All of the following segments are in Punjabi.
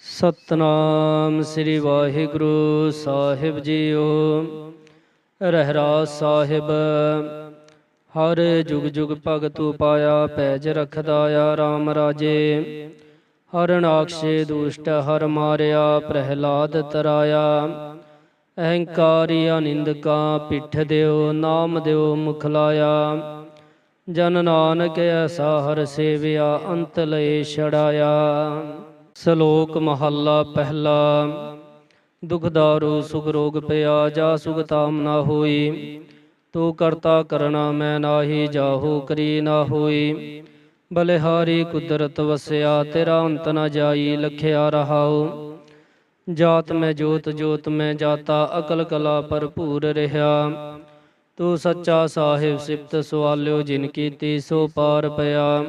ਸਤਨਾਮ ਸ੍ਰੀ ਵਾਹਿਗੁਰੂ ਸਾਹਿਬ ਜੀਓ। ਰਹਿਰਾਸ ਸਾਹਿਬ, ਹਰ ਜੁਗ ਜੁਗ ਭਗਤ ਉਪਾਇਆ ਪੈਜ ਰਖਦਾ ਆ RAM ਰਾਜੇ। ਹਰਨਾਕਸ਼ੇ ਦੁਸ਼ਟ ਹਰ ਮਾਰਿਆ ਪ੍ਰਹਿਲਾਦ ਤਰਾਇਆ। ਅਹੰਕਾਰੀ ਅਨਿੰਦਕਾਂ ਪਿੱਠ ਦਿਓ, ਨਾਮ ਦਿਓ ਮੁਖ ਲਾਇਆ। ਜਨ ਨਾਨਕ ਐਸਾ ਹਰ ਸੇਵਿਆ, ਅੰਤ ਲਏ ਛੜਾਇਆ ਸ਼ਲੋਕ ਮਹੱਲਾ ਪਹਿਲਾ। ਦੁਖ ਦਾਰੂ ਸੁਖ ਰੋਗ ਪਿਆ, ਜਾ ਸੁਖ ਤਾਮ ਨਾ ਹੋਈ। ਤੂੰ ਕਰਤਾ ਕਰਣਾ ਮੈਂ ਨਾਹੀ, ਜਾਹੂ ਕਰੀ ਨਾ ਹੋਈ। ਬਲਿਹਾਰੀ ਕੁਦਰਤ ਵਸਿਆ, ਤੇਰਾ ਅੰਤ ਨਾ ਜਾਈ, ਲਖਿਆ ਰਹਾਉ। ਜਾਤ ਮੈਂ ਜੋਤ ਜੋਤ ਮੈਂ ਜਾਤਾ, ਅਕਲ ਕਲਾ ਭਰਪੂਰ ਰਹਾ। ਤੂੰ ਸੱਚਾ ਸਾਹਿਬ ਸਿਫਤ ਸਵਾਲਿਓ, ਜਿਨ ਕੀਤੀ ਸੋ ਪਾਰ ਪਿਆ।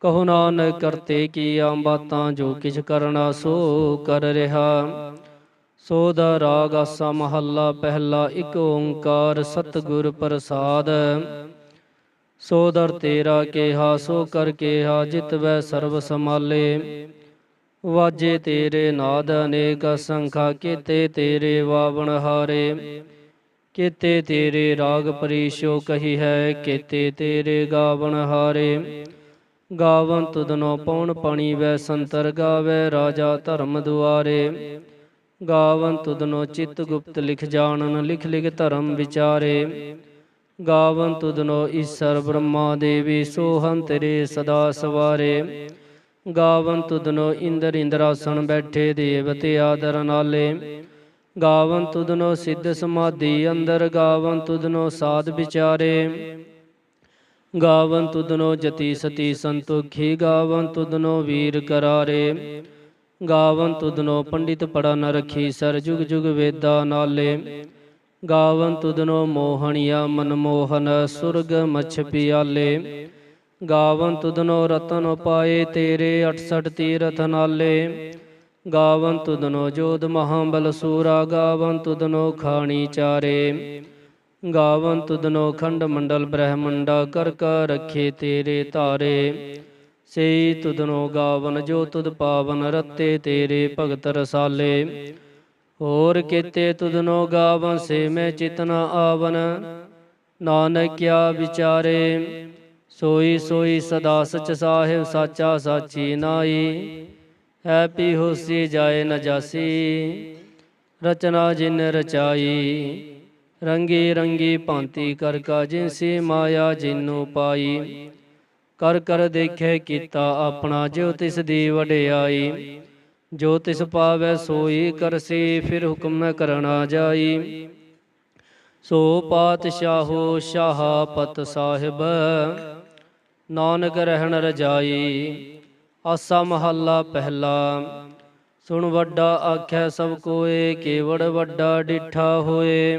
ਕਹੋ ਨਾਨਕ ਕਰਤੇ ਕੀਆਂ ਬਾਤਾਂ, ਜੋ ਕਿਛ ਕਰਨਾ ਸੋ ਕਰ ਰਿਹਾ। ਸੋ ਦਾ ਰਾਗ ਆਸਾ ਮਹੱਲਾ, ਪਹਿਲਾ ਇੱਕ ਓੰਕਾਰ ਸਤਿਗੁਰ ਪ੍ਰਸਾਦ। ਸੋ ਦਰ ਤੇਰਾ ਕੇਹਾ, ਸੋ ਕਰ ਕੇਹਾ, ਜਿਤ ਵੈ ਸਰਬ ਸਮਾਲੇ ਵਾਜੇ ਤੇਰੇ ਨਾਦ ਅਨੇਕ ਸੰਖਾ ਕੀਤੇ ਤੇਰੇ ਵਾਵਣ ਹਾਰੇ। ਕੀਤੇ ਤੇਰੇ ਰਾਗ ਪਰੀਸ਼ੋ ਕਹੀ ਹੈ, ਕੀਤੇ ਤੇਰੇ ਗਾਵਣ ਹਾਰੇ। ਗਾਵਨ ਤੁਧਨੋ ਪਉਣ ਪਾਣੀ ਵੈ ਸੰਤਰ ਗਾਵੇ, ਰਾਜਾ ਧਰਮ ਦੁਆਰੇ। ਗਾਵਨ ਤੁਧਨੋ ਚਿਤ ਗੁਪਤ ਲਿਖ ਜਾਣਨ, ਲਿਖ ਲਿਖ ਧਰਮ ਵਿਚਾਰੇ। ਗਾਵਨ ਤੁਧਨੋ ਈਸ਼ਰ ਬ੍ਰਹਮਾ ਦੇਵੀ ਸੋਹੰ ਤੇਰੇ ਸਦਾ ਸਵਾਰੇ। ਗਾਵਨ ਤੁਧਨੋ ਇੰਦਰ ਇੰਦਰਾਸਣ ਬੈਠੇ ਦੇਵਤੇ ਆਦਰ ਨਾਲੇ। ਗਾਵਨ ਤੁਧਨੋ ਸਿੱਧ ਸਮਾਧੀ ਅੰਦਰ, ਗਾਵਨ ਤੁਧਨੋ ਸਾਧ ਵਿਚਾਰੇ। ਗਾਵਨ ਤੁਧਨੋ ਜਤੀ ਸਤੀ ਸੰਤੋਖੀ ਗਾਵਨ ਤੁਧਨੋ ਵੀਰ ਕਰਾਰੇ। ਗਾਵਨ ਤੁਧਨੋ ਪੰਡਿਤ ਪੜਾ ਨ ਰਖੀ, ਸਰ ਜੁਗ ਜੁਗ ਵੇਦਾ ਨਾਲੇ। ਗਾਵਨ ਮੋਹਣਿਆ ਮੋਹਣੀਆ ਮਨਮੋਹਨ ਸੁਰਗ ਮਛ ਪਿਆਲੇ। ਗਾਵਨ ਤੁਧਨੋ ਰਤਨ ਪਾਏ ਤੇਰੇ 68 ਤੀਰਥ ਨਾਲੇ। ਗਾਵਨ ਤੁਧਨੋ ਜੋਧ ਮਹਾਬਲ ਸੂਰਾ ਗਾਵਨ ਤੁਧਨੋ ਖਾਣੀ ਚਾਰੇ। ਗਾਵਨ ਤੁਧਨੋ ਖੰਡ ਮੰਡਲ ਬ੍ਰਹਮੰਡਾ ਕਰ ਕਰ ਰਖੇ ਤੇਰੇ ਤਾਰੇ ਸਈ ਤੁਧਨੋ ਗਾਵਨ, ਜੋ ਤੁਧ ਪਾਵਨ, ਰਤੇ ਤੇਰੇ ਭਗਤ ਰਸਾਲੇ। ਹੋਰ ਕੀਤੇ ਤੁਧਨੋ ਗਾਵਨ, ਸੇ ਮੈਂ ਚਿਤਨਾ ਆਵਨ। ਨਾਨਕ ਕਿਆ ਵਿਚਾਰੇ, ਸੋਈ ਸੋਈ ਸਦਾ ਸਚ ਸਾਹਿਬ, ਸਾਚਾ ਸਾਚੀ ਨਾਈ ਹੈ ਪੀ ਹੋਸੀ ਜਾਏ ਨ ਰਚਨਾ ਜਿਨ ਰਚਾਈ। ਰੰਗੀ ਰੰਗੀ ਭਾਂਤੀ ਕਰ ਕਾ ਜਿਨਸੀ ਮਾਇਆ ਜਿਨੂ ਪਾਈ। ਕਰ ਕਰ ਦੇਖੇ ਕੀਤਾ ਆਪਣਾ ਜੋ ਤਿਸ ਦੀ ਵਡਿਆਈ। ਜੋ ਤਿਸ ਪਾਵੈ ਸੋਈ ਕਰਸੀ ਫਿਰ ਹੁਕਮ ਨ ਕਰਣਾ ਜਾਈ। ਸੋ ਪਾਤਸ਼ਾਹੋ ਸ਼ਾਹਪਤ ਸਾਹਿਬ, ਨਾਨਕ ਰਹਿਣ ਰਜਾਈ। ਆਸਾ ਮਹੱਲਾ ਪਹਿਲਾ, ਸੁਣ ਵੱਡਾ ਆਖਿਆ ਸਭ ਕੋਏ, ਕੇਵੜ ਵੱਡਾ ਡਿਠਾ ਹੋਏ।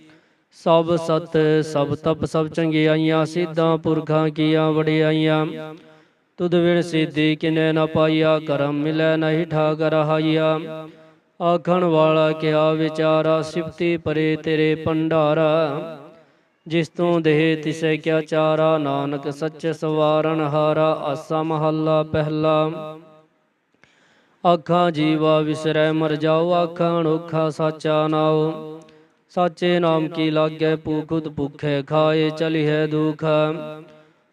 ਸਭ ਸਤ, ਸਭ ਤਪ, ਸਭ ਚੰਗਿਆਈਆਂ, ਸਿੱਧਾਂ ਪੁਰਖਾਂ ਕੀਆਂ ਵਡਿਆਈਆਂ। ਤੁਧ ਵਿਣ ਸਿੱਧੀ ਕਿਨੇ ਨ ਪਾਈਆ, ਕਰਮ ਮਿਲੈ ਨਹੀਂ ਠਾਕ ਰਹਾਈਆ ਆਖਣ ਵਾਲਾ ਕਿਆ ਵਿਚਾਰਾ, ਸਿਫਤੀ ਪਰੇ ਤੇਰੇ ਭੰਡਾਰਾ। ਜਿਸ ਤੋਂ ਦੇਹ ਤਿਸੈ ਕਿਆ ਚਾਰਾ, ਨਾਨਕ ਸੱਚ ਸਵਾਰਨ ਹਾਰਾ, ਆਸਾ ਮਹੱਲਾ ਪਹਿਲਾ। ਆਖਾਂ ਜੀਵਾ ਵਿਸਰੈ, ਮਰ ਜਾਓ, ਆਖਾਂ ਅਨੋਖਾ ਸਾਚਾ ਨਾਉ। ਸਾਚੇ ਨਾਮ ਕੀ ਲਾਗੈ ਭੂਖੁਦ ਭੁਖੇ ਖਾਏ ਚਲਿਐ ਦੁਖ।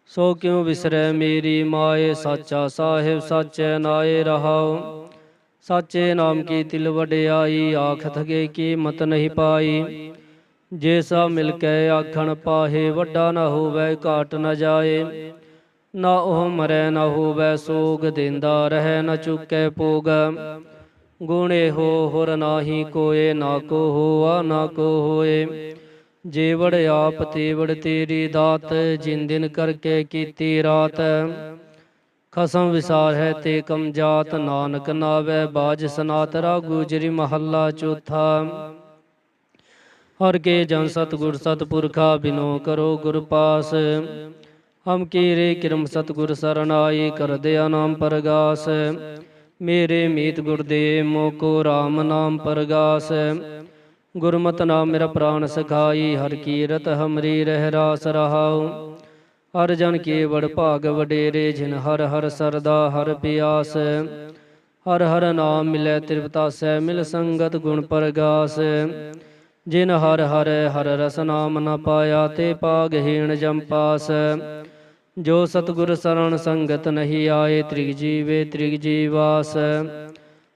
ਸੋ ਕਿਉ ਵਿਸਰੈ ਮੇਰੀ ਮਾਏ, ਸਾਚਾ ਸਾਹਿਬ ਸਾਚੈ ਨਾਏ ਰਹਾਉ। ਸਾਚੇ ਨਾਮ ਕੀ ਤਿਲ ਵਡਿਆਈ ਆਖ ਥਗੇ ਕੀਮਤ ਨਹੀਂ ਪਾਈ। ਜੇ ਸਾ ਮਿਲ ਕੇ ਆਖਣ ਪਾਹੇ, ਵੱਡਾ ਨਾ ਹੋਵੇ ਘਾਟ ਨਾ ਜਾਏ। ਨਾ ਉਹ ਮਰੈ, ਨਾ ਹੋਵੇ ਸੋਗ, ਦਿੰਦਾ ਰਹਿ, ਨਾ ਚੁੱਕੈ ਪੋਗ ਗੁਣੇ ਹੋ, ਹੁਰ ਨਾਹੀ ਕੋਏ, ਨਾ ਕੋ ਹੋਆ, ਨਾ ਕੋ ਹੋਏ। ਜੀਵੜ ਆਪ ਤੇਵੜ ਤੇਰੀ ਦਾਤ, ਜਿਨ ਦਿਨ ਕਰਕੇ ਕੀਤੀ ਰਾਤ। ਖਸਮ ਵਿਸਾਰ ਹੈ ਤੇ ਕਮ ਜਾਤ, ਨਾਨਕ ਨਾਵੇ, ਬਾਜ ਸਨਾਤ ਰਾ ਗੁਜਰੀ ਮਹੱਲਾ ਚੌਥਾ। ਹਰ ਕੇ ਜਨ ਸਤਗੁਰ ਸਤਪੁਰਖਾ, ਬਿਨੋ ਕਰੋ ਗੁਰ ਪਾਸ। ਹਮ ਕੀਰੇ ਕਿਰਮ ਸਤਗੁਰ ਸਰਨਾਈ, ਕਰ ਦਿਆ ਨਾਮ ਪਰਗਾਸ। ਮੇਰੇ ਮੀਤ ਗੁਰਦੇਵ ਮੋਕੋ RAM ਨਾਮ ਪਰਗਾਸ। ਗੁਰਮਤਿ ਨਾਮ ਮੇਰਾ ਪ੍ਰਾਨ ਸਖਾਈ, ਹਰ ਕੀਰਤ ਹਮਰੀ ਰਹਿ ਰਾਸ ਰਹਾਉ। ਹਰ ਜਨ ਕੇ ਵਡ ਭਾਗ ਵਡੇਰੇ, ਜਿਨ ਹਰ ਹਰ ਸਰਦਾ ਹਰ ਪਿਆਸ। ਹਰ ਹਰ ਨਾਮ ਮਿਲੈ ਤ੍ਰਿਪਤਾਸੈ, ਮਿਲ ਸੰਗਤ ਗੁਣ ਪਰਗਾਸ। ਜਿਨ ਹਰ ਹਰ ਹਰ ਰਸ ਨਾਮ ਨ ਪਾਇਆ, ਤੇ ਪਾਗਹੀਣ ਜਮ ਪਾਸ। ਜੋ ਸਤਗੁਰ ਸਰਣ ਸੰਗਤ ਨਹੀਂ ਆਏ, ਤ੍ਰਿਗ ਜੀਵੇ ਤ੍ਰਿਗ ਜੀਵਾਸ।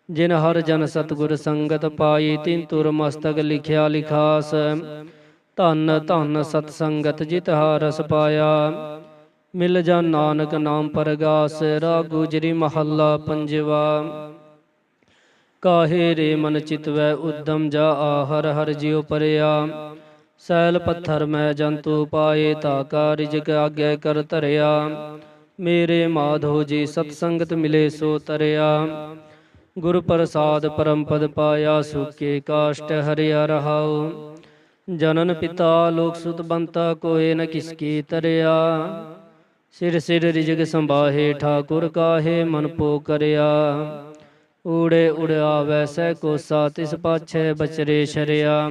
ਜਿਨ ਹਰ ਜਨ ਸਤਗੁਰ ਸੰਗਤ ਪਾਈ, ਤਿਨ ਤੁਰ ਮਸਤਕ ਲਿਖਿਆ ਲਿਖਾਸ। ਧੰਨ ਧੰਨ ਸਤ ਸੰਗਤ ਜਿਤ ਰਸ ਪਾਇਆ। ਮਿਲ ਜਾ ਨਾਨਕ ਨਾਮ ਪਰਗਾਸ, ਰਾਗ ਗੁਜਰੀ ਮਹੱਲਾ ਪੰਜਵਾ। ਕਾਹੇ ਰੇ ਮਨ ਚਿਤਵੈ, ਉਦਮ ਜਾ ਆ, ਹਰ ਹਰ ਜਿਉ ਪਰਿਆ। ਸੈਲ ਪੱਥਰ ਮੈਂ ਜੰਤੂ ਪਾਏ ਤਾ ਕਾਰਿਜਕ ਆਗੇ ਕਰ ਧਰਿਆ। ਮੇਰੇ ਮਾਧੋ ਜੀ ਸਤ ਸੰਗਤ ਮਿਲੇ ਸੋ ਤਰਿਆ। ਗੁਰ ਪ੍ਰਸਾਦ ਪਰਮ ਪਦ ਪਾਇਆ ਸੁਕੇ ਕਾਸ਼ਟ ਹਰਿਆ ਰਹਾਉ। ਜਨਨ ਪਿਤਾ ਲੋਕ ਸੁਤ ਬੰਤਾ ਕੋਏ ਨ ਕਿਸ ਕੀ ਤਰਿਆ। ਸਿਰ ਸਿਰ ਰਿਜਗ ਸੰਭਾਹੇ ਠਾਕੁਰ ਕਾਹੇ ਮਨ ਪੋ ਕਰਿਆ। ਊੜੇ ਉੜਿਆ ਸਹਿ ਕੋਸਾ ਤਿਸ ਪਾਛੈ ਬਚਰੇ ਸ਼ਰਿਆ।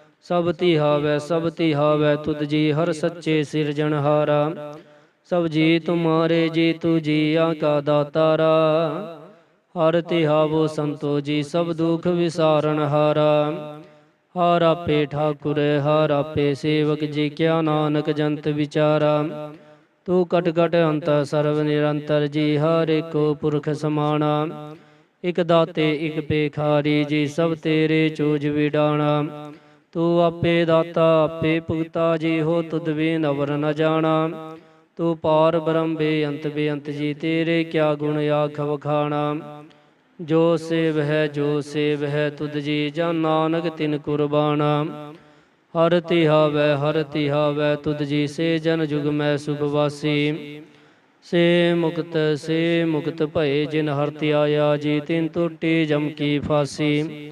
ਸਭ ਤਿਹਾਵੈ ਸਭ ਤਿਹਾਵੈ ਤੁਧ ਜੀ ਹਰ ਸੱਚੇ ਸਿਰਜਣਹਾਰਾ ਸਭ ਜੀ ਤੁਮਾਰੇ, ਜੀ ਤੂ ਜੀਆ ਕਾ ਦਾਤਾਰਾ। ਹਰ ਤਿਹਾਵੋ ਸੰਤੋ ਜੀ, ਸਭ ਦੁਖ ਵਿਸਾਰਨ ਹਾਰਾ। ਹਰ ਆਪੇ ਠਾਕੁਰ, ਹਰ ਆਪੇ ਸੇਵਕ, ਜੀ ਕਿਆ ਨਾਨਕ ਜੰਤ ਵਿਚਾਰਾ। ਤੂੰ ਕਟ ਕਟ ਅੰਤ ਸਰਵ ਨਿਰੰਤਰ, ਜੀ ਹਰ ਏਕੋ ਪੁਰਖ ਸਮਾਣਾ। ਇਕ ਦਾਤੇ, ਇਕ ਪੇਖਾਰੀ ਜੀ ਸਭ ਤੇਰੇ ਚੋਜ ਵਿਡਾਣਾ। ਤੂੰ ਆਪੇ ਦਾਤਾ, ਆਪੇ ਭੁਗਤਾ, ਜੀ ਹੋ ਤੁਧ ਵੀ ਨਵਰ ਨ ਜਾਣਾ। ਤੂੰ ਪਾਰ ਬ੍ਰਹਮ ਬੇਅੰਤ ਬੇਅੰਤ ਜੀ, ਤੇਰੇ ਕਿਆ ਗੁਣ ਆਖ ਵਖਾਣਾ ਜੋ ਸੇਵ ਹੈ, ਜੋ ਸੇਵ ਹੈ, ਤੁਧ ਜੀ ਜਾਂ ਨਾਨਕ ਤਿਨ ਕੁਰਬਾਨਾ। ਹਰ ਤਿਹਾਵੈ ਹਰ ਤਿਹਾਵੈ ਤੁਧ ਜੀ ਸੇ ਜਨ ਜੁਗ ਮੈਂ ਸੁਖ ਵਾਸੀ। ਸੇ ਮੁਕਤ ਸੇ ਮੁਕਤ ਭਏ ਜਿਨ ਹਰ ਧਿਆਇਆ ਜੀ ਤਿਨ ਟੁੱਟੀ ਜਮ ਕੀ ਫਾਸੀ।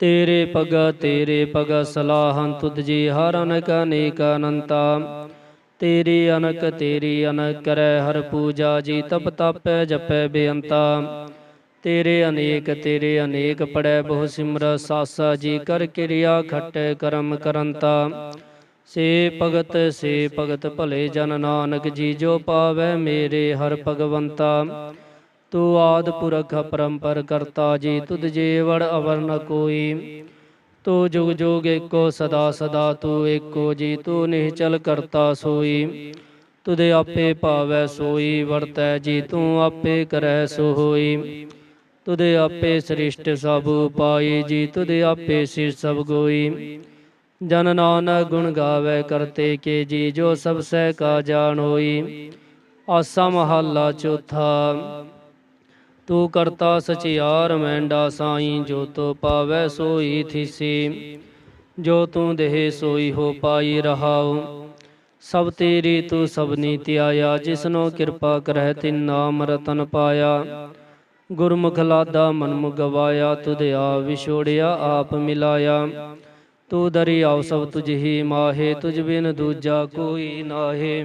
ਤੇਰੇ ਭਗਤ ਤੇਰੇ ਭਗਤ ਸਲਾਹੰ ਤੁਧ ਜੀ ਹਰ ਅਨਕ, ਅਨੇਕ ਅਨੰਤਾ। ਤੇਰੀ ਅਨਕ ਤੇਰੀ ਅਨਕ ਕਰੈ ਹਰ ਪੂਜਾ ਜੀ, ਤਪ ਤਪੈ ਜਪੈ ਬੇਅੰਤਾ। ਤੇਰੇ ਅਨੇਕ ਤੇਰੇ ਅਨੇਕ ਪੜੈ ਬਹੁ ਸਿਮਰ ਸਾਸਾ ਜੀ, ਕਰ ਕਿਰਿਆ ਖਟੈ ਕਰਮ ਕਰੰਤਾ। ਸੇ ਭਗਤ ਸੇ ਭਗਤ ਭਲੇ ਜਨ ਨਾਨਕ ਜੀ, ਜੋ ਪਾਵੈ ਮੇਰੇ ਹਰ ਭਗਵੰਤਾ। ਤੂੰ ਆਦ ਪੁਰਖ ਪਰੰਪਰ ਕਰਤਾ ਜੀ ਤੁਧ ਜੇ ਅਵਰ ਨ ਕੋਈ। ਤੂੰ ਜੁਗ ਜੁਗ ਏਕੋ ਸਦਾ ਸਦਾ ਤੂੰ ਏਕੋ ਜੀ ਤੂੰ ਨਿਹਚਲ ਕਰਤਾ ਸੋਈ। ਤੁਦੇ ਆਪੇ ਭਾਵੈ ਸੋਈ, ਵਰਤੈ ਜੀ ਤੂੰ ਆਪੇ ਕਰੈ ਸੋ ਹੋਈ ਤੁਦੇ ਆਪੇ ਸ੍ਰਿਸ਼ਟ ਸਭ ਪਾਈ ਜੀ ਤੁਦੇ ਆਪੇ ਸਿਰ ਸਭ ਗੋਈ। ਜਨ ਨਾਨਕ ਗੁਣ ਗਾਵੇ ਕਰਤੇ ਕੇ ਜੀ, ਜੋ ਸਭ ਸਹਿ ਕਾ ਜਾਣ ਹੋਈ। ਆਸਾ ਮਹੱਲਾ ਚੌਥਾ। ਤੂੰ ਕਰਤਾ ਸਚਿਆਰ ਮੈਂਡਾ ਸਾਈ ਜੋ ਤੋ ਪਾਵੈ ਸੋਈ ਥੀਸੀ। ਜੋ ਤੂੰ ਦੇਹ ਸੋਈ ਹੋ ਪਾਈ ਰਹਾਉ, ਸਭ ਤੇਰੀ ਤੂੰ ਸਭ ਨੀਤੀ ਆਇਆ ਜਿਸਨੋ ਕਿਰਪਾ ਕਰਹਿ ਤਿਨ ਨਾਮ ਰਤਨ ਪਾਇਆ। ਗੁਰਮੁਖ ਲਾਦਾ ਮਨ ਮੁ ਗਵਾਇਆ ਤੁਧ ਵਿਛੋੜਿਆ, ਆਪ ਮਿਲਾਇਆ। ਤੂੰ ਦਰਿਆਉ ਸਭ ਤੁਝ ਹੀ ਮਾਹੇ, ਤੁਝ ਬਿਨ ਦੂਜਾ ਕੋਈ ਨਾਹੇ।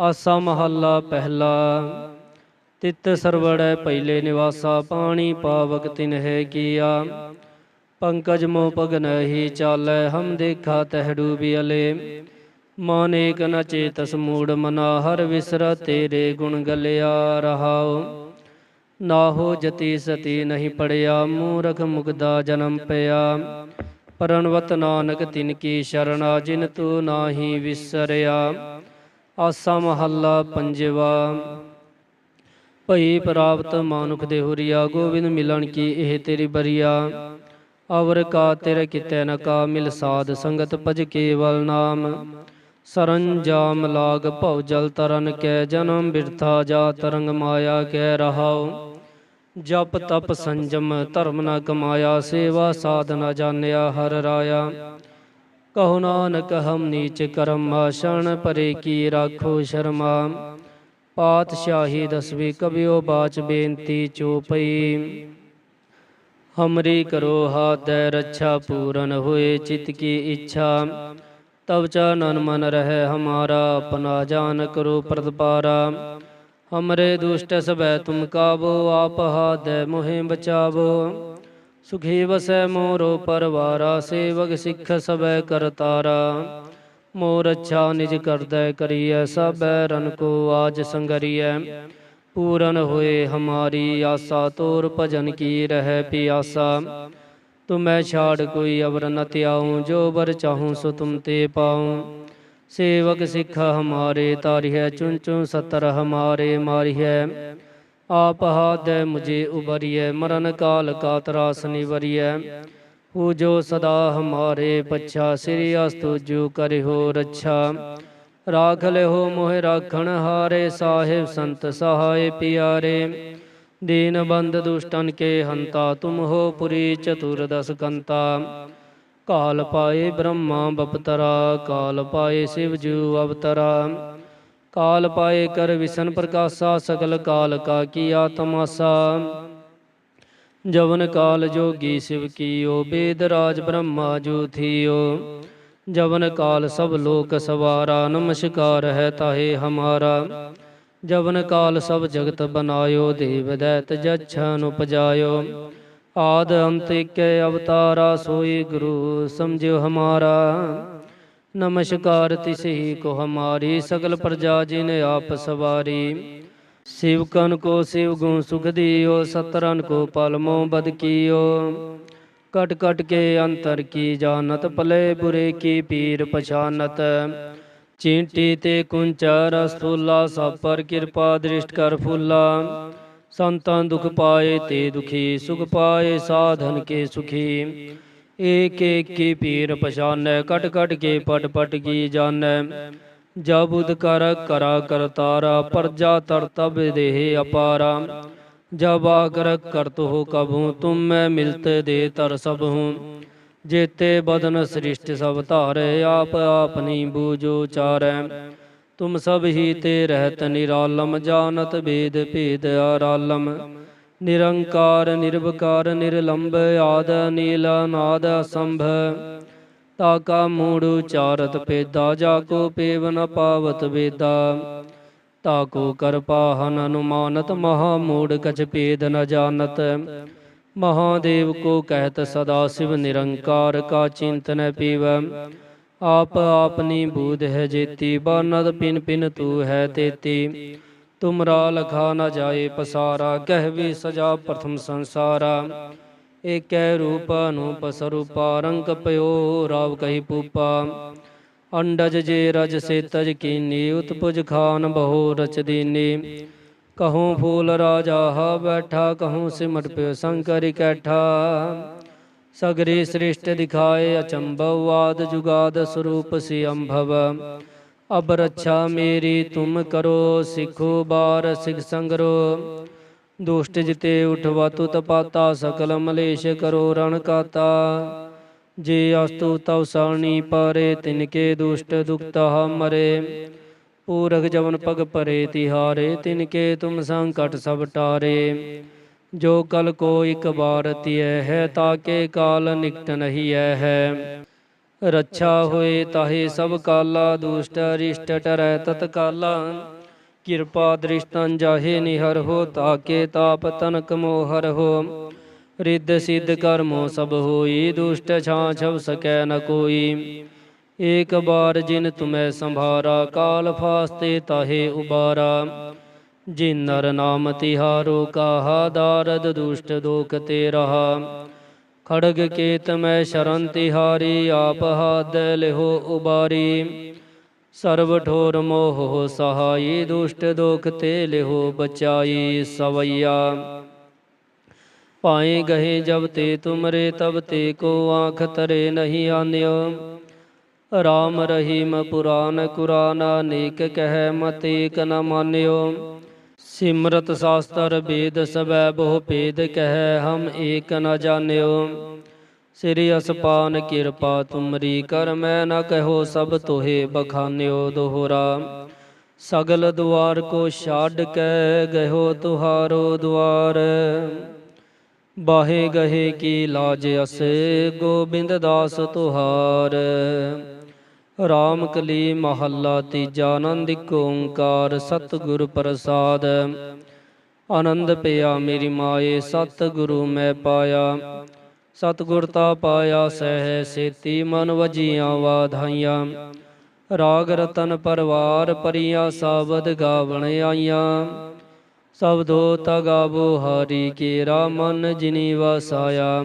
ਆਸਾ ਮਹੱਲਾ ਪਹਿਲਾ। ਤਿਤ ਸਰਵੜੈ ਪਹਿਲੇ ਨਿਵਾਸਾ, ਪਾਣੀ ਪਾਵਕ ਤਿਨ ਹੈ ਕੀਆ। ਪੰਕਜ ਮੋ ਪਗ ਨਹੀ ਚਾਲੈ, ਹਮ ਦੇਖਾ ਤਹਿ ਡੂਬਿਅਲੇ ਮਨ ਏਕ ਨ ਚੇਤਸ ਮੂੜ ਮਨਾ, ਹਰ ਵਿਸਰ ਤੇਰੇ ਗੁਣ ਗਲਿਆ ਰਹਾਉ। ਨਾਹੋ ਜਤੀ ਸਤੀ ਨਹੀਂ ਪੜਿਆ, ਮੂਰਖ ਮੁਗਦਾ ਜਨਮ ਪਿਆ। ਪਰਨਵਤ ਨਾਨਕ ਤਿਨ ਕੀ ਸ਼ਰਣਾ, ਜਿਨ ਤੂੰ ਨਾਹੀ ਵਿਸਰਿਆ। ਆਸਾ ਮਹੱਲਾ ਪੰਜਵਾ। ਭਈ ਪ੍ਰਾਪਤ ਮਾਨੁਖ ਦੇ ਹੁਰੀਆ, ਗੋਬਿੰਦ ਮਿਲਣ ਕੀ ਇਹ ਤੇਰੀ ਬਰੀਆ? ਅਵਰ ਕਾ ਤੇਰੇ ਕਿਤੇ ਨ ਕਾ, ਮਿਲ ਸਾਧ ਸੰਗਤ ਭਜ ਕੇਵਲ ਨਾਮ। ਸਰੰਜਾਮ ਲਾਗ ਭਉ ਜਲ ਤਰਨ ਕੈ, ਜਨਮ ਬਿਰਥਾ ਜਾ ਤਰੰਗ ਮਾਇਆ ਕੈ ਰਹਾਉ। ਜਪ ਤਪ ਸੰਜਮ ਧਰਮ ਨ ਕਮਾਇਆ, ਸੇਵਾ ਸਾਧ ਨ ਜਾਣਿਆ ਹਰ ਰਾਇਆ। ਕਹੋ ਨਾਨਕ, ਹਮ ਨੀਚ ਕਰਮ ਸ਼ਰਨ ਪਰੇ ਕੀ ਰਾਖੋ ਸ਼ਰਮਾ। ਪਾਤਸ਼ਾਹੀ ਦਸਵੀਂ ਕਬਿਓ ਬਾਚ ਬੇਨਤੀ ਚੋਪਈ। ਹਮਰੀ ਕਰੋ ਹਾਦੈ ਰੱਛਾ ਪੂਰਨ ਹੋਏ ਚਿਤ ਕੀ ਇੱਛਾ। ਤਬ ਚਾਨਨ ਮਨ ਰਹਿ ਹਮਾਰਾ, ਆਪਣਾ ਜਾਨ ਕਰੋ ਪ੍ਰਤਪਾਰਾ। ਹਮਰੇ ਦੁਸ਼ਟ ਸਬੈ ਤੁਮ ਕਾਬੋ ਆਪ ਹਾਦੈ ਮੋਹਿ ਬਚਾਵੋ। ਸੁਖੀ ਵਸੈ ਮੋਰੋ ਪਰਵਾਰਾ, ਸੇਵਕ ਸਿੱਖ ਸਬੈ ਕਰਤਾਰਾ। ਮੋਰ ਅੱਛਾ ਨਿਜ ਕਰਦੈ ਕਰੀਐ, ਸਭੈ ਰਨ ਕੋ ਆਜ ਸੰਗਰੀਐ। ਪੂਰਨ ਹੋਏ ਹਮਾਰੀ ਆਸਾ, ਤੋਰ ਭਜਨ ਕੀ ਰਹਿ ਪਿਆਸਾ। ਤੁਮੈ ਛਾੜ ਕੋਈ ਅਵਰ ਨ ਤਿਆਉ ਜੋ ਬਰ ਚਾਹੂੰ ਸੋ ਤੁਮ ਤੇ ਪਾਉ। ਸੇਵਕ ਸਿੱਖ ਹਮਾਰੇ ਤਾਰਿਐ ਚੁਨ ਚੁਨ ਸਤਰ ਹਮਾਰੇ ਮਾਰਿਐ ਆਪ ਹਾਦੈ ਮੁਝੇ ਉਬਰਿਐ, ਮਰਨ ਕਾਲ ਕਾ ਤਰਾਸ ਨਿਵਰਿਐ। ਹੂ ਜੋ ਸਦਾ ਹਮਾਰੇ ਪਛਾ, ਸ੍ਰੀ ਅਸਤੁ ਜੋ ਕਰਿਓ ਰੱਛਾ। ਰਾਖ ਲਿਓ ਮੋਹਿ ਰਾਖਣ ਹਾਰੇ, ਸਾਹਿਬ ਸੰਤ ਸਹਾਏ ਪਿਆਰੇ। ਦੀਨ ਬੰਦ ਦੁਸ਼ਟਨ ਕੇ ਹੰਤਾ, ਤੁਮ ਹੋ ਪੁਰੀ ਚਤੁਰਦਸ ਕੰਤਾ। ਕਾਲ ਪਾਏ ਬ੍ਰਹਮਾ ਬਪਤਰਾ, ਕਾਲ ਪਾਏ ਸਿਵ ਜੂ ਅਵਤਰਾ। ਕਾਲ ਪਾਏ ਕਰ ਵਿਸ਼ਨ ਪ੍ਰਕਾਸ਼ਾ, ਸਗਲ ਕਾਲ ਕਾ ਕੀਆ ਤਮਾਸਾ ਜਵਨ ਕਾਲ ਜੋਗੀ ਸਿਵ ਕੀਓ ਬੇਦ ਰਾਜ ਬ੍ਰਹਮਾ ਜੂ ਥੀਓ। ਜਵਨ ਕਾਲ ਸਭ ਲੋਕ ਸਵਾਰਾ, ਨਮਸਕਾਰ ਹੈ ਤਾਹੇ ਹਮਾਰਾ। ਜਵਨ ਕਾਲ ਸਭ ਜਗਤ ਬਨਾਇਓ, ਦੇਵ ਦੈਤ ਜਛਨ ਉਪਜਾਇਓ। ਆਦ ਅੰਤ ਏਕੈ ਅਵਤਾਰਾ, ਸੋਈ ਗੁਰੂ ਸਮਝਿਓ ਹਮਾਰਾ। ਨਮਸਕਾਰ ਤਿਸਹੀ ਕੋ ਹਮਾਰੀ ਸਗਲ ਪ੍ਰਜਾ ਜੀ ਨੇ ਆਪ ਸਵਾਰੀ। ਸਿਵਕਨ ਕੋ ਸਿਵ ਗੁਣ ਸੁਖ ਦਿਓ, ਸਤਰਨ ਕੋ ਪਲਮੋ ਬਦ ਕੀਓ। ਕਟ ਕਟ ਕੇ ਅੰਤਰ ਕੀ ਜਾਣਤ ਪਲੇ ਬੁਰੇ ਕੀ ਪੀਰ ਪਛਾਨਤ। ਚੀਂਟੀ ਤੇ ਕੁੰਚਰ ਸਥੂਲਾ ਸਭ ਪਰ ਕਿਰਪਾ ਦ੍ਰਿਸ਼ਟ ਕਰ ਫੁੱਲਾ। ਸੰਤਾਂ ਦੁਖ ਪਾਏ ਤੇ ਦੁਖੀ, ਸੁਖ ਪਾਏ ਸਾਧਨ ਕੇ ਸੁਖੀ। ਏਕ ਏਕ ਕੀ ਪੀਰ ਪਛਾਨੈ ਕਟ ਕਟ ਕੇ ਪਟ ਪਟ ਕੀ ਜਾਣੈ ਜਬ ਉਦ ਕਰ ਕਰਾ ਕਰਤਾਰਾ ਪਰਜਾ ਤਰ ਤਬ ਦੇਹ ਅਪਾਰਾ जब आकर करत हो कबहू तुम मैं मिलते दे तर सब हूँ जेते बदन सृष्टि सब धारे आप आपनी बूझो चारै तुम सब ही ते रहत निरालम जानत भेद भेद आरालम ਨਿਰੰਕਾਰ, ਨਿਰਵਕਾਰ ਨਿਰਲੰਭ ਆਦ, ਨੀਲ, ਅਨਾਦ, ਅਸੰਭ। ਤਾ ਕਾ ਮੂੜ ਉਚਾਰਤ ਪੇਦਾ ਜਾ ਕੋ ਪੇਵ ਨ ਪਾਵਤ ਵੇਦਾ। ਤਾ ਕੋ ਕਰ ਪਾਹਨ ਅਨੁਮਾਨਤ, ਮਹਾ ਮੂੜ ਕਛ ਪੇਦ ਨ ਜਾਣਤ। ਮਹਾਦੇਵ ਕੋ ਕਹਿਤ ਸਦਾ ਸਿਵ ਨਿਰੰਕਾਰ, ਕਾ ਚਿੰਤਨ ਪੀਵ। ਆਪ ਆਪਨੀ ਬੂਧ ਹੈ ਜੇਤੀ ਬਾਨਦ ਪਿਨ ਪਿਨ ਤੂ ਹੈ ਤੇਤੀ। ਤੁਮਰਾ ਲਖਾ ਨ ਜਾਏ ਪਸਾਰਾ ਕਹਵੀ ਸਜਾ ਪ੍ਰਥਮ ਸੰਸਾਰਾ। ਏਕੈ ਰੂਪ ਅਨੂਪ ਸਰੂਪਾ ਰੰਗ ਪਇਓ ਰਾਵ ਕਹੀ ਪੂਪਾ। ਅੰਡਜ ਜੇ ਰਜ ਸੇ ਤਜ ਕੀਨੀ, ਉਤਪੁਜ ਖਾਨ ਬਹੁ ਰਚ ਦੀਨੀ। ਕਹੂੰ ਫੂਲ ਰਾਜਾ, ਹਾ ਬੈਠਾ, ਕਹੂੰ ਸਿਮਟ ਪਿਓ ਸੰਕਰ ਇਕੱਠਾ ਸਗਰੀ ਸ੍ਰਿਸ਼ਟ ਦਿਖਾਏ, ਅਚੰਭਵ ਵਾਦ ਜੁਗਾਦ ਸਰੂਪ ਸੀ ਅੰਭਵ। ਅਬ ਰੱਛਾ ਮੇਰੀ ਤੁਮ ਕਰੋ, ਸਿੱਖੋ ਬਾਰ ਸਿਖ ਸੰਗਰੋ। ਦੁਸ਼ਟ ਜਿਤੇ ਉਠਵਾ ਤੁ ਤਪਾਤਾ ਸਕਲ ਮਲੇਸ਼ ਕਰੋ ਰਣ ਕਾਤਾ। ਜੇ ਅਸਤੂ ਤਵ ਸਾਣੀ ਪਾਰੇ ਤਿਨਕੇ ਦੁਸ਼ਟ ਦੁਖਤਾ ਮਰੇ। ਪੂਰਖ ਜਵਨ ਪਗ ਪਰੇ, ਤਿਹਾਰੇ, ਤਿਨ ਕੇ ਤੁਮ ਸੰਕਟ ਸਭ ਟਾਰੇ। ਜੋ ਕਲ ਕੋ ਇਕ ਬਾਰ ਤਿਐ ਹੈ ਤਾਕੇ ਕਾਲ ਨਿਕਟ ਨਹੀਂ ਐ ਹੈ। ਰੱਛਾ ਹੋਏ ਤਾਹੇ ਸਭ ਕਾਲਾ, ਦੁਸ਼ਟ ਅਰਿਸ਼ਟ ਟਰੈ ਤਤਕਾਲਾ ਕਿਰਪਾ ਦ੍ਰਿਸ਼ਟੰ ਜਾਹੇ ਨਿਹਰ ਹੋ, ਤਾਕੇ ਤਾਪ ਤਨਕ ਮੋਹਰ ਹੋ। ਰਿੱਧ ਸਿੱਧ ਕਰਮੋ ਸਭ ਹੋਈ, ਦੁਸ਼ਟ ਛਾਂ ਛਵ ਸਕੈ ਨ ਕੋਈ। ਏਕ ਬਾਰ ਜਿਨ ਤੁਮੈ ਸੰਭਾਰਾ, ਕਾਲ ਫਾਸਤੇ ਤਾਹੇ ਉਬਾਰਾ। ਜਿਨ ਨਰ ਨਾਮ ਤਿਹਾਰੋ, ਕਾਹਾ ਦਾਰਦ ਦੁਸ਼ਟ ਦੋਖ ਤੇ ਰਹਾ। ਖੜਗ ਕੇਤ ਮੈਂ ਸ਼ਰਨ ਤਿਹਾਰੀ ਆਪ ਹਾਦ ਲਿਹੋ ਉਬਾਰੀ। ਸਰਬ ਠੋਰ ਮੋਹ ਸਹਾਈ, ਦੁਸ਼ਟ ਦੋਖ ਤੇ ਲਿਹੋ ਬਚਾਈ ਸਵਈਆ। ਪਾਏ ਗਏ ਜਬ ਤੇ ਤੁਮਰੇ, ਤਬ ਤੇ ਕੋ ਆਖ ਤਰੇ ਨਹੀਂ ਆਨਿਓ। ਰਾਮ ਰਹੀਮ ਪੁਰਾਨ ਕੁਰਾਨ ਅਨੇਕ ਕਹਿ ਮਤ ਨ ਮਾਨਿਓ। ਸਿਮਰਤ ਸਾਸਤਰ ਵੇਦ ਸਵੈ ਬਹੁ ਭੇਦ ਕਹਿ ਹਮ ਏਕ ਨ ਜਾਣਿਓ। ਸ੍ਰੀ ਅਸਪਾਨ ਕਿਰਪਾ ਤੁਮਰੀ ਕਰ ਮੈਂ ਨ ਕਹੋ ਸਭ ਤੋਹੇ ਬਖਾਨਿਓ ਦੋਹਰਾ। ਸਗਲ ਦੁਆਰ ਕੋ ਛਾੜ ਕੇ ਗਇਓ ਤੁਹਾਰੋ ਦੁਆਰ। ਬਾਹੇ ਗਹੇ ਕੀ ਲਾਜ ਅਸ ਗੋਬਿੰਦ ਦਾਸ ਤੁਹਾਰ। ਰਾਮ ਕਲੀ ਮਹੱਲਾ ਤੀਜਾ ਆਨੰਦ ਓੰਕਾਰ ਸਤਿਗੁਰ ਪ੍ਰਸਾਦ। ਆਨੰਦ ਪਿਆ ਮੇਰੀ ਮਾਏ, ਸਤਿਗੁਰੂ ਮੈਂ ਪਾਇਆ। ਸਤਿਗੁਰ ਤਾ ਪਾਇਆ ਸਹਿ ਸੇਤੀ, ਮਨ ਵਜੀਆਂ ਵਾਧਾਈਆਂ। ਰਾਗ ਰਤਨ ਪਰਵਾਰ ਪਰੀਆਂ ਸਾਬਦ ਗਾਵਣ ਆਈਆਂ। ਸਬਦੋ ਤਗਾਵੋ ਹਰੀ ਕੇਰਾ, ਮਨ ਜਿਨੀ ਵਸਾਇਆ।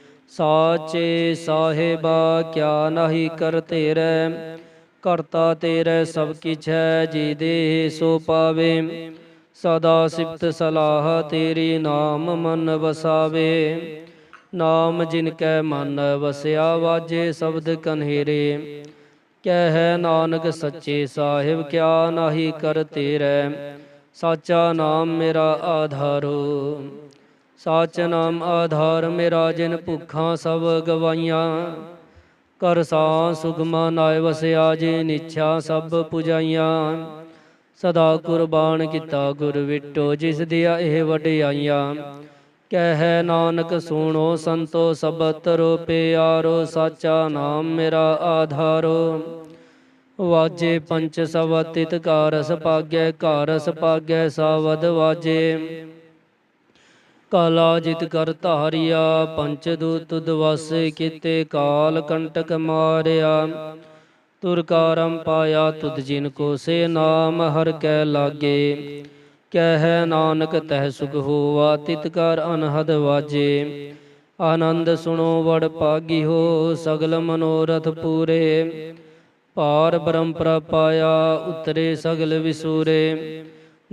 ਸਾਚੇ ਸਾਹਿਬਾ, ਕਿਆ ਨਹੀਂ ਕਰ ਤੇਰੇ? ਕਰਤਾ ਤੇਰੇ ਸਭ ਕਿਛ ਹੈ ਜੀ ਦੇ ਸੋ ਪਾਵੇ। ਸਦਾ ਸਿਫਤ ਸਲਾਹ ਤੇਰੀ ਨਾਮ ਮਨ ਵਸਾਵੇ। ਨਾਮ ਜਿਨ ਕੈ ਮਨ ਵਸਿਆ, ਵਾਜੇ ਸ਼ਬਦ ਕਨਹਿਰੇ। ਕਹਿ ਨਾਨਕ ਸੱਚੇ ਸਾਹਿਬ, ਕਿਆ ਨਾਹੀ ਕਰ ਤੇਰੇ? ਸਾਚਾ ਨਾਮ ਮੇਰਾ ਆਧਾਰੋ। ਸਾਚ ਨਾਮ ਆਧਾਰ ਮੇਰਾ ਜਿਨ ਭੁੱਖਾਂ ਸਭ ਗਵਾਈਆਂ। ਕਰ ਸਾ ਸੁਗਮਾ ਨਾਇ ਵਸਿਆ ਜੇ ਨਿਛਾ ਸਭ ਪੁਜਾਈਆਂ। ਸਦਾ ਕੁਰਬਾਨ ਕੀਤਾ ਗੁਰ ਵਿਟੋ ਜਿਸ ਦਿਆ ਇਹ ਵਡਿਆਈਆਂ। ਕਹਿ ਨਾਨਕ ਸੁਣੋ ਸੰਤੋ ਸਬਤਰੋ ਪਿਆਰੋ ਸਾਚਾ ਨਾਮ ਮੇਰਾ ਆਧਾਰੋ। ਵਾਜੇ ਪੰਚ ਸਵਤਿਤ ਕਾਰਸ ਪਾਗੈ ਕਾਰਸ ਪਾਗੈ ਸਾਵਦ ਵਾਜੇ। ਕਾਲਾ ਜਿਤ ਕਰ ਧਾਰਿਆ ਪੰਚ ਦੂਤ ਦਵਸ ਕੀਤੇ ਕਾਲ ਕੰਟਕ ਮਾਰਿਆ। ਤੁਰ ਕਾਰਮ ਪਾਇਆ ਤੁਧ ਜਿਨ ਕੋ ਸੇ ਨਾਮ ਹਰ ਕੈ ਲਾਗੇ। ਕਹਿ ਨਾਨਕ ਤਹਿ ਸੁਖ ਹੋਵਾ, ਤਿਤ ਕਰ ਅਨਹਦ ਵਾਜੇ। ਆਨੰਦ ਸੁਣੋ ਵੜ ਪਾਗੀ ਹੋ, ਸਗਲ ਮਨੋਰਥ ਪੂਰੇ। ਪਾਰ ਬ੍ਰਹਮ ਪ੍ਰਪਾਇਆ ਉਤਰੇ ਸਗਲ ਵਿਸੂਰੇ।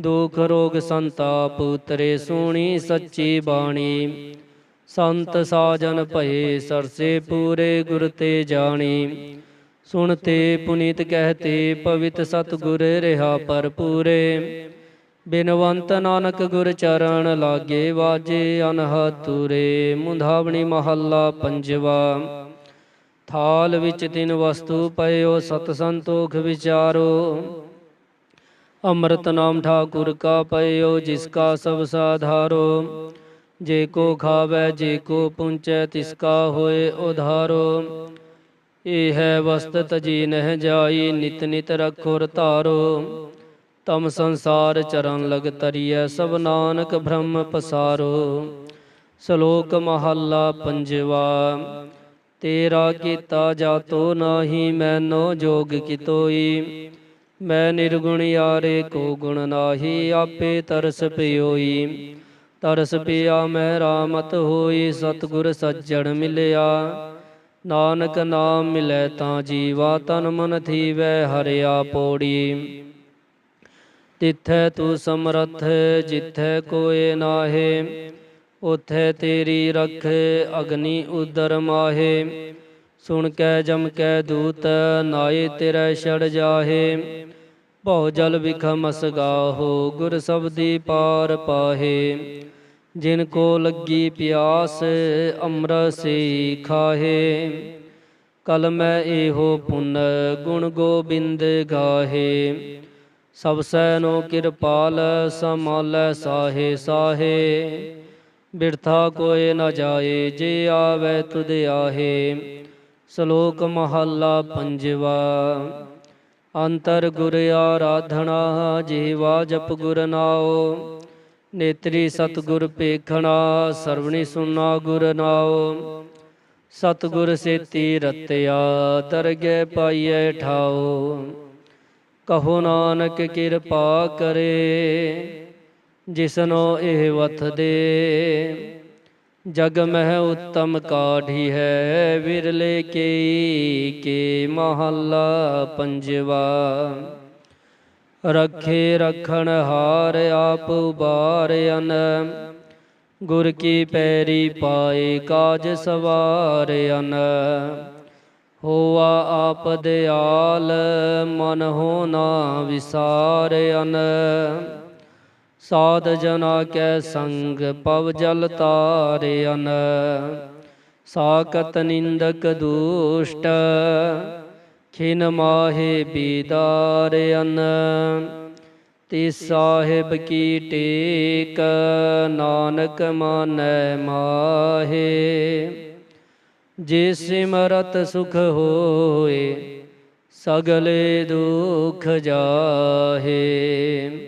ਦੁਖ ਰੋਗ ਸੰਤਾਪ ਉਤਰੇ ਸੋਣੀ ਸੱਚੀ ਬਾਣੀ। ਸੰਤ ਸਾਜਨ ਭਏ, ਸਰਸੇ ਪੂਰੇ ਗੁਰ ਤੇ ਜਾਣੀ। ਸੁਣਤੇ ਪੁਨੀਤ ਕਹਤੇ, ਪਵਿਤ ਸਤਿਗੁਰ ਰਹਾ ਪਰਪੂਰੇ ਬਿਨਵੰਤ ਨਾਨਕ ਗੁਰ ਚਰਨ ਲਾਗੇ ਵਾਜੇ, ਅਨਹਤੁਰੇ। ਮੁੰਧਾਵਣੀ ਮਹੱਲਾ ਪੰਜਵਾ। ਥਾਲ ਵਿੱਚ ਤਿੰਨ ਵਸਤੂ ਪਇਓ ਸਤ ਸੰਤੋਖ ਵਿਚਾਰੋ। ਅੰਮ੍ਰਿਤ ਨਾਮ ਠਾਕੁਰ ਕਾ ਪਇਓ, ਜਿਸ ਕਾ ਸਭ ਸਾਧਾਰੋ। ਜੇ ਕੋ ਖਾਵੇ, ਜੇ ਕੋ ਪੁੰਚੈ, ਤਿਸ ਕਾ ਹੋਏ ਉਧਾਰੋ। ਇਹ ਹੈ ਵਸਤ ਜੀ ਨਹਿ ਜਾਈ, ਨਿਤ ਨਿਤ ਰਖੋ ਰਤਾਰੋ ਤਮ ਸੰਸਾਰ ਚਰਨ ਲਗ ਤਰੀਐ, ਸਭ ਨਾਨਕ ਬ੍ਰਹਮ ਪਸਾਰੋ। ਸ਼ਲੋਕ ਮਹੱਲਾ ਪੰਜਵਾ, ਤੇਰਾ ਕੀਤਾ ਜਾਤੋ ਨਾਹੀ ਮੈਨੋ ਜੋਗ ਕਿਤੋਈ ਮੈਂ ਨਿਰਗੁਣ ਯਾਰੇ ਕੋ ਗੁਣ ਨਾਹੀ, ਆਪੇ ਤਰਸ ਪਿਓਈ। ਤਰਸ ਪਿਆ ਮੈਂ ਰਾਮਤ ਹੋਈ, ਸਤਿਗੁਰ ਸੱਜਣ ਮਿਲਿਆ। ਨਾਨਕ ਨਾਮ ਮਿਲੈ ਤਾਂ ਜੀਵਾ, ਤਨ ਮਨ ਥੀਵੈ ਹਰਿਆ ਪੋੜੀ। ਤਿੱਥੈ ਤੂੰ ਸਮਰੱਥ, ਜਿੱਥੈ ਕੋਏ ਨਾਹੇ ਉਥੈ ਤੇਰੀ ਰਖ, ਅਗਨੀ ਉਦਰ ਮਾਹੇ। ਸੁਣ ਕੈ ਜਮ ਕੈ ਦੂਤ, ਨਾਏ ਤੇਰੇ ਛੜ ਜਾਹੇ। ਭਉ ਜਲ ਵਿਖਮਸ ਗਾਹੋ ਗੁਰ ਸਬਦੀ ਪਾਰ ਪਾਹੇ। ਜਿਨ ਕੋ ਲੱਗੀ ਪਿਆਸ, ਅੰਮ੍ਰਿਤ ਸੇ ਖਾਹੇ। ਕਲ ਮੈਂ ਇਹੋ ਪੁੰਨ, ਗੁਣ ਗੋਬਿੰਦ ਗਾਹੇ। ਸਭ ਸੈਨੋ ਕਿਰਪਾਲ ਸਮਾਲੈ ਸਾਹੇ ਸਾਹੇ। ਬਿਰਥਾ ਕੋਏ ਨ ਜਾਏ, ਜੇ ਆਵੇ ਤੁਧ ਆਹੇ। ਸ਼ਲੋਕ ਮਹੱਲਾ ਪੰਜਵਾ। ਅੰਤਰ ਗੁਰ ਆਰਾਧਨਾ, ਜੀਵਾ ਜਪ ਗੁਰ ਨਾਉ। ਨੇਤਰੀ ਸਤਗੁਰ ਪੇਖਣਾ ਸਰਵਣੀ ਸੁਨਾ ਗੁਰ ਨਾਉ। ਸਤਗੁਰ ਸੇਤੀ ਰਤਿਆ, ਦਰਗਹਿ ਪਾਈਐ ਠਾਉ। ਕਹੋ ਨਾਨਕ ਕਿਰਪਾ ਕਰੇ, ਜਿਸਨੋ ਇਹ ਵਥ ਦੇ। ਜਗ ਮਹਿ ਉਤਮ ਕਾਢੀ ਹੈ, ਵਿਰਲੇ ਕੇ ਕੇ ਮਹੱਲਾ ਪੰਜਵਾ। ਰਖੇ ਰਖਣ ਹਾਰ ਆਪ ਉਬਾਰਿਆਨ ਗੁਰ ਕੀ ਪੈਰੀ ਪਾਏ ਕਾਜ ਸਵਾਰਿਆਨ ਹੋਆ ਆਪ ਦਿਆਲ, ਮਨ ਹੋ ਨਾ ਵਿਸਾਰਿਆਨ ਸਾਧ ਜਨਾ ਕੈ ਸੰਗ ਪਵ ਜਲ ਤਾਰਿਆਨ ਸਾਕਤ ਨਿੰਦਕ ਦੁਸ਼ਟ, ਖਿਨ ਮਾਹੇ ਬੀਦਾਰਿਆਨ ਤੇ ਸਾਹਿਬ ਕੀ ਟੇਕ, ਨਾਨਕ ਮਾਨੈ ਮਾਹੇ। ਜੇ ਸਿਮਰਤ ਸੁਖ ਹੋਏ, ਸਗਲੇ ਦੁਖ ਜਾਹੇ।